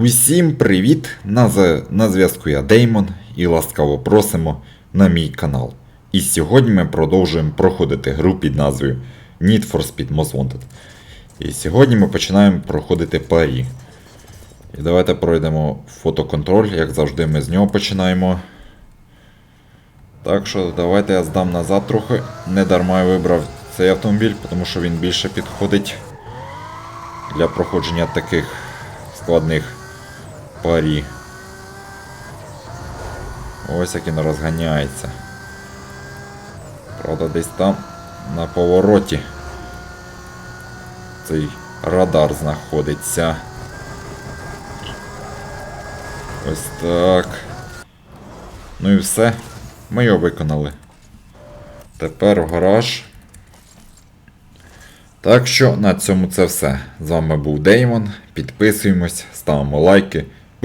Усім привіт! На, на зв'язку я Деймон і ласкаво просимо на мій канал. І сьогодні ми продовжуємо проходити гру під назвою Need for Speed Most Wanted. І сьогодні ми починаємо проходити парі. І давайте пройдемо фотоконтроль, як завжди ми з нього починаємо. Так що давайте я здам назад трохи. Не дарма я вибрав цей автомобіль, тому що він більше підходить для проходження таких складних парі. Ось як він розганяється. Правда, десь там на повороті цей радар знаходиться. Ось так. Ну і все. Ми його виконали. Тепер в гараж. Так що на цьому це все. З вами був Деймон. Підписуємось, ставимо лайки,